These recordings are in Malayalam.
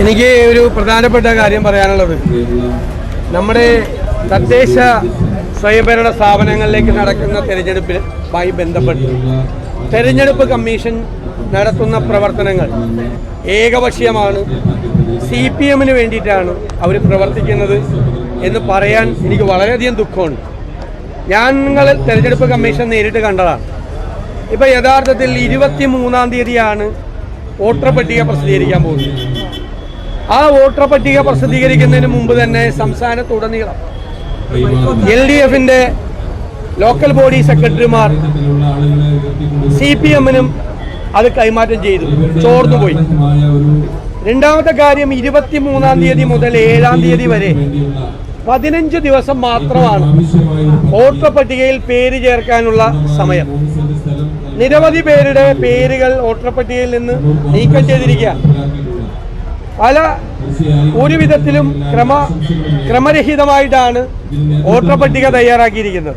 എനിക്ക് ഒരു പ്രധാനപ്പെട്ട കാര്യം പറയാനുള്ളത്. നമ്മുടെ തദ്ദേശ സ്വയംഭരണ സ്ഥാപനങ്ങളിലേക്ക് നടക്കുന്ന തെരഞ്ഞെടുപ്പുമായി ബന്ധപ്പെട്ട് തെരഞ്ഞെടുപ്പ് കമ്മീഷൻ നടത്തുന്ന പ്രവർത്തനങ്ങൾ ഏകപക്ഷീയമാണ്. സി പി എമ്മിന് വേണ്ടിയിട്ടാണ് അവർ പ്രവർത്തിക്കുന്നത് എന്ന് പറയാൻ എനിക്ക് വളരെയധികം ദുഃഖമുണ്ട്. ഞങ്ങൾ തെരഞ്ഞെടുപ്പ് കമ്മീഷൻ നേരിട്ട് കണ്ടതാണ്. ഇപ്പോൾ യഥാർത്ഥത്തിൽ ഇരുപത്തി മൂന്നാം തീയതിയാണ് വോട്ടർ പട്ടിക പ്രസിദ്ധീകരിക്കാൻ പോകുന്നു. ആ വോട്ടർ പട്ടിക പ്രസിദ്ധീകരിക്കുന്നതിന് മുമ്പ് തന്നെ സംസ്ഥാനത്തുടനീളം എൽ ഡി എഫിന്റെ ലോക്കൽ ബോഡി സെക്രട്ടറിമാർ സി പി എമ്മിനും അത് കൈമാറ്റം ചെയ്തു. ചോർന്നുപോയി രണ്ടാമത്തെ കാര്യം ഇരുപത്തി മൂന്നാം തീയതി മുതൽ ഏഴാം തീയതി വരെ പതിനഞ്ച് ദിവസം മാത്രമാണ് വോട്ടർ പട്ടികയിൽ പേര് ചേർക്കാനുള്ള സമയം. നിരവധി പേരുടെ പേരുകൾ വോട്ടർ പട്ടികയിൽ നിന്ന് നീക്കം ചെയ്തിരിക്കുക. പല ഒരു വിധത്തിലും ക്രമ ക്രമരഹിതമായിട്ടാണ് വോട്ടർ പട്ടിക തയ്യാറാക്കിയിരിക്കുന്നത്.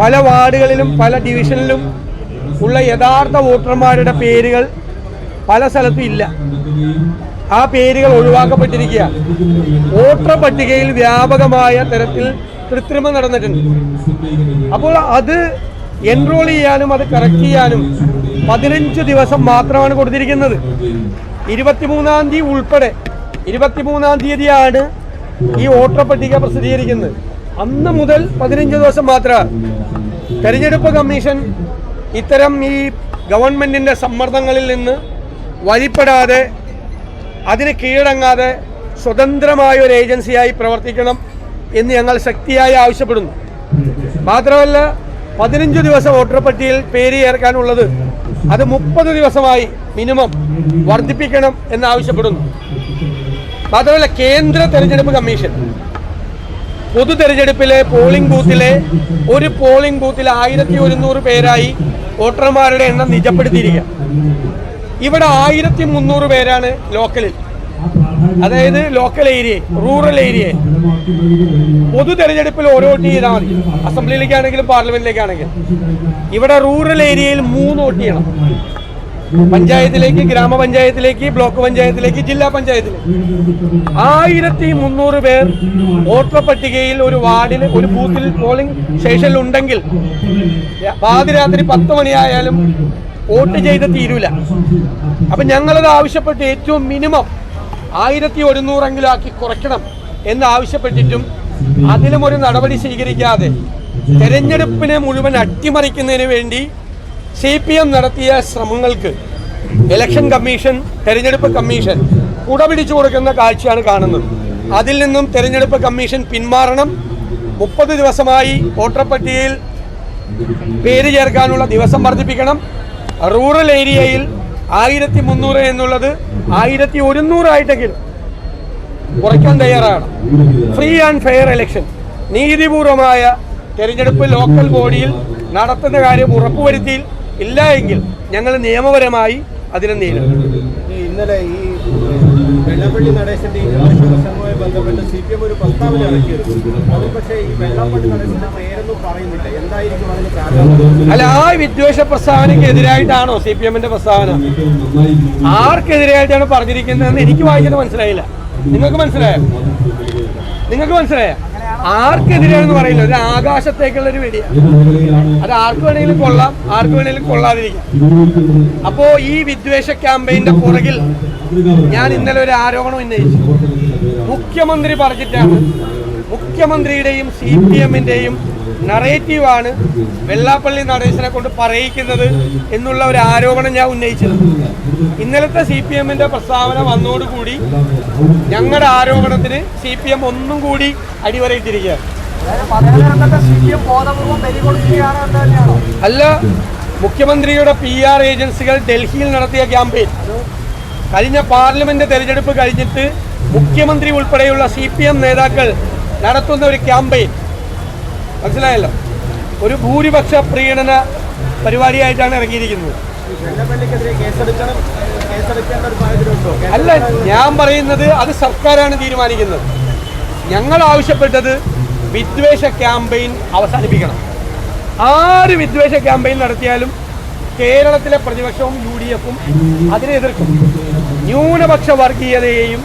പല വാർഡുകളിലും പല ഡിവിഷനിലും ഉള്ള യഥാർത്ഥ വോട്ടർമാരുടെ പേരുകൾ പല സ്ഥലത്തും ഇല്ല. ആ പേരുകൾ ഒഴിവാക്കപ്പെട്ടിരിക്കുക. വോട്ടർ പട്ടികയിൽ വ്യാപകമായ തരത്തിൽ കൃത്രിമം നടന്നിട്ടുണ്ട്. അപ്പോൾ അത് എൻറോൾ ചെയ്യാനും അത് കറക്റ്റ് ചെയ്യാനും പതിനഞ്ച് ദിവസം മാത്രമാണ് കൊടുത്തിരിക്കുന്നത്. ഇരുപത്തിമൂന്നാം തീയതി ഉൾപ്പെടെ ഇരുപത്തിമൂന്നാം തീയതിയാണ് ഈ വോട്ടർ പട്ടിക പ്രസിദ്ധീകരിക്കുന്നത്. അന്ന് മുതൽ പതിനഞ്ച് ദിവസം മാത്രമാണ്. തെരഞ്ഞെടുപ്പ് കമ്മീഷൻ ഇത്തരം ഈ ഗവൺമെന്റിന്റെ സമ്മർദ്ദങ്ങളിൽ നിന്ന് വഴിപ്പെടാതെ അതിന് കീഴടങ്ങാതെ സ്വതന്ത്രമായ ഒരു ഏജൻസിയായി പ്രവർത്തിക്കണം എന്ന് ഞങ്ങൾ ശക്തിയായി ആവശ്യപ്പെടുന്നു. മാത്രമല്ല പതിനഞ്ച് ദിവസം വോട്ടർ പട്ടികയിൽ പേര് ചേർക്കാനുള്ളത് അത് മുപ്പത് ദിവസമായി മിനിമം വർദ്ധിപ്പിക്കണം എന്നാവശ്യപ്പെടുന്നു. മാത്രമല്ല കേന്ദ്ര തെരഞ്ഞെടുപ്പ് കമ്മീഷൻ പൊതു തെരഞ്ഞെടുപ്പിലെ പോളിംഗ് ബൂത്തിലെ ഒരു പോളിംഗ് ബൂത്തിൽ ആയിരത്തി ഒരുന്നൂറ് പേരായി വോട്ടർമാരുടെ എണ്ണം നിജപ്പെടുത്തിയിരിക്കുക ഇവിടെ ആയിരത്തി മുന്നൂറ് പേരാണ് ലോക്കലിൽ അതായത് ലോക്കൽ ഏരിയ റൂറൽ ഏരിയ പൊതു തെരഞ്ഞെടുപ്പിൽ ഓരോ വോട്ട് ചെയ്താൽ മതി. അസംബ്ലിയിലേക്കാണെങ്കിലും പാർലമെന്റിലേക്കാണെങ്കിലും. ഇവിടെ റൂറൽ ഏരിയയിൽ മൂന്ന് വോട്ട് ചെയ്യണം. പഞ്ചായത്തിലേക്ക് ഗ്രാമപഞ്ചായത്തിലേക്ക് ബ്ലോക്ക് പഞ്ചായത്തിലേക്ക് ജില്ലാ പഞ്ചായത്തിലേക്ക്. ആയിരത്തി മുന്നൂറ് പേർ വോട്ടർ പട്ടികയിൽ ഒരു വാർഡിൽ ഒരു ബൂത്തിൽ പോളിംഗ് സ്റ്റേഷനിൽ ഉണ്ടെങ്കിൽ പാതിരാത്രി പത്ത് മണിയായാലും വോട്ട് ചെയ്ത് തീരൂല. അപ്പൊ ഞങ്ങളത് ആവശ്യപ്പെട്ട് ഏറ്റവും മിനിമം ആയിരത്തി ഒരുന്നൂറെങ്കിലാക്കി കുറയ്ക്കണം എന്നാവശ്യപ്പെട്ടിട്ടും അതിലും ഒരു നടപടി സ്വീകരിക്കാതെ തെരഞ്ഞെടുപ്പിനെ മുഴുവൻ അട്ടിമറിക്കുന്നതിന് വേണ്ടി സി പി എം നടത്തിയ ശ്രമങ്ങൾക്ക് ഇലക്ഷൻ കമ്മീഷൻ തെരഞ്ഞെടുപ്പ് കമ്മീഷൻ കുടപിടിച്ചു കൊടുക്കുന്ന കാഴ്ചയാണ് കാണുന്നത്. അതിൽ നിന്നും തെരഞ്ഞെടുപ്പ് കമ്മീഷൻ പിന്മാറണം. മുപ്പത് ദിവസമായി വോട്ടർ പട്ടികയിൽ പേര് ചേർക്കാനുള്ള ദിവസം വർദ്ധിപ്പിക്കണം. റൂറൽ ഏരിയയിൽ ആയിരത്തി മുന്നൂറ് എന്നുള്ളത് ആയിരത്തി ഒരുന്നൂറായിട്ടെങ്കിലും കുറയ്ക്കാൻ തയ്യാറാണ്. ഫ്രീ ആൻഡ് ഫെയർ ഇലക്ഷൻ നീതിപൂർവമായ തെരഞ്ഞെടുപ്പ് ലോക്കൽ ബോഡിയിൽ നടത്തുന്ന കാര്യം ഉറപ്പുവരുത്തി ഇല്ല എങ്കിൽ ഞങ്ങൾ നിയമപരമായി അതിനെ നേരിടും. ഇന്നലെ ഈ വെള്ളാപ്പള്ളി നടേശന്റെ ഇരുപത്തി പ്രസംഗവുമായി ബന്ധപ്പെട്ട് സി പി എം ഒരു പ്രസ്താവന ഇറക്കിയിരുന്നു. അത് പക്ഷേ ഈ വെള്ളപ്പള്ളി നടേശന്റെ പേരൊന്നും പറയുന്നില്ല. എന്തായിരിക്കും അതിന് കാരണം? അല്ല ആ വിദ്വേഷ പ്രസ്താവനയ്ക്ക് എതിരായിട്ടാണോ സി പി എമ്മിന്റെ പ്രസ്താവന? ആർക്കെതിരായിട്ടാണ് പറഞ്ഞിരിക്കുന്നതെന്ന് എനിക്ക് വായിക്കുന്നത് മനസ്സിലായില്ല. നിങ്ങൾക്ക് മനസ്സിലായോ? നിങ്ങൾക്ക് മനസ്സിലായോ? ആർക്കെതിരാണെന്ന് പറയില്ല. ഒരു ആകാശത്തേക്കുള്ള ഒരു വെടിയാണ് അത് ആർക്ക് വേണമെങ്കിലും കൊള്ളാം ആർക്ക് വേണമെങ്കിലും കൊള്ളാതിരിക്കാം. അപ്പോ ഈ വിദ്വേഷ ക്യാമ്പയിന്റെ പുറകിൽ ഞാൻ ഇന്നലെ ഒരു ആരോപണം ഉന്നയിച്ചു. മുഖ്യമന്ത്രി പറഞ്ഞിട്ടാണ് മുഖ്യമന്ത്രിയുടെയും സി പി എമ്മിന്റെയും നറേറ്റീവാണ് വെള്ളാപ്പള്ളി നടേശനെ കൊണ്ട് പറയിക്കുന്നത് എന്നുള്ള ഒരു ആരോപണം ഞാൻ ഉന്നയിച്ചത്. ഇന്നലത്തെ സി പി എമ്മിന്റെ പ്രസ്താവന വന്നോടുകൂടി ഞങ്ങളുടെ ആരോപണത്തിന് സി പി എം ഒന്നും കൂടി അടിവരയിട്ടിരിക്കുകയാണ്. അല്ല മുഖ്യമന്ത്രിയുടെ പി ആർ ഏജൻസികൾ ഡൽഹിയിൽ നടത്തിയ ക്യാമ്പയിൻ. കഴിഞ്ഞ പാർലമെന്റ് തെരഞ്ഞെടുപ്പ് കഴിഞ്ഞിട്ട് മുഖ്യമന്ത്രി ഉൾപ്പെടെയുള്ള സി പി എം നേതാക്കൾ നടത്തുന്ന ഒരു ക്യാമ്പയിൻ. മനസ്സിലായല്ലോ? ഒരു ഭൂരിപക്ഷ പ്രീണന പരിപാടിയായിട്ടാണ് ഇറങ്ങിയിരിക്കുന്നത്. അല്ല ഞാൻ പറയുന്നത് അത് സർക്കാരാണ് തീരുമാനിക്കുന്നത്. ഞങ്ങൾ ആവശ്യപ്പെട്ടത് വിദ്വേഷ ക്യാമ്പയിൻ അവസാനിപ്പിക്കണം. ആര് വിദ്വേഷ ക്യാമ്പയിൻ നടത്തിയാലും കേരളത്തിലെ പ്രതിപക്ഷവും യു ഡി എഫും അതിനെ എതിർക്കും. ന്യൂനപക്ഷ വർഗീയതയെയും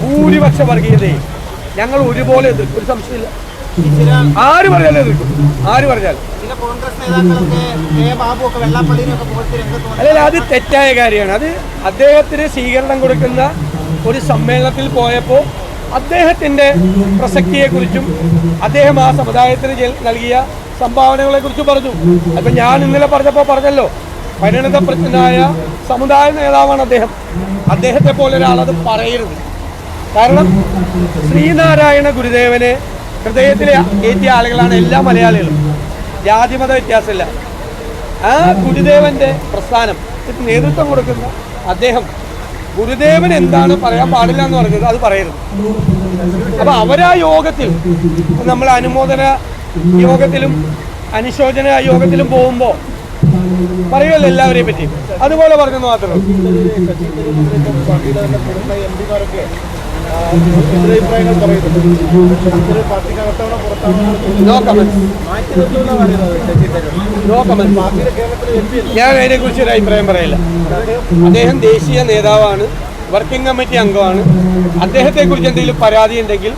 ഭൂരിപക്ഷ വർഗീയതയെയും. ഞങ്ങൾ ഒരുപോലെ എതിർക്കും. ഒരു സംശയമില്ല. ആര് പറഞ്ഞാലും എതിർക്കും. ആര് പറഞ്ഞാലും. അല്ലല്ല അത് തെറ്റായ കാര്യമാണ്. അത് അദ്ദേഹത്തിന് സ്വീകരണം കൊടുക്കുന്ന ഒരു സമ്മേളനത്തിൽ പോയപ്പോൾ അദ്ദേഹത്തിന്റെ പ്രസക്തിയെക്കുറിച്ചും അദ്ദേഹം ആ സമുദായത്തിന് നൽകിയ സംഭാവനകളെക്കുറിച്ചും പറഞ്ഞു. അപ്പം ഞാൻ ഇന്നലെ പറഞ്ഞപ്പോൾ പറഞ്ഞല്ലോ പരിണതപ്രജ്ഞനായ സമുദായ നേതാവാണ് അദ്ദേഹം. അദ്ദേഹത്തെ പോലെ ഒരാളത് പറയരുത്. കാരണം ശ്രീനാരായണ ഗുരുദേവനെ ഹൃദയത്തിൽ ഏറ്റിയ ആളുകളാണ് എല്ലാ മലയാളികളും. ജാതിമത വ്യത്യാസമില്ല. ആ ഗുരുദേവന്റെ പ്രസ്ഥാനം നേതൃത്വം കൊടുക്കുന്ന അദ്ദേഹം ഗുരുദേവൻ എന്താണ് പറയാൻ പാടില്ല എന്ന് പറഞ്ഞത് അത് പറയരുത്. അപ്പൊ അവരാ യോഗത്തിൽ നമ്മൾ അനുമോദന യോഗത്തിലും അനുശോചന യോഗത്തിലും പോകുമ്പോൾ പറയുമല്ലോ എല്ലാവരെയും പറ്റി. അതുപോലെ പറഞ്ഞെന്ന് മാത്രമേ ഉള്ളൂ. അതിനെ പാർട്ടിക്കകത്താണോ പുറത്താണോ കമന്റ്സ് മാറ്റി നിർത്തുമെന്നാണ് പറയുന്നത് നോ കമന്റ്സ് പാർട്ടിയുടെ കേരളത്തിൽ എം പി ഞാൻ അതിനെക്കുറിച്ച് ഒരു അഭിപ്രായം പറയില്ല. അദ്ദേഹം ദേശീയ നേതാവാണ് വർക്കിംഗ് കമ്മിറ്റി അംഗമാണ്. അദ്ദേഹത്തെ കുറിച്ച് എന്തെങ്കിലും പരാതി ഉണ്ടെങ്കിൽ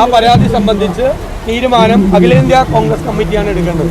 ആ പരാതി സംബന്ധിച്ച് തീരുമാനം അഖിലേന്ത്യാ കോൺഗ്രസ് കമ്മിറ്റിയാണ് എടുക്കേണ്ടത്.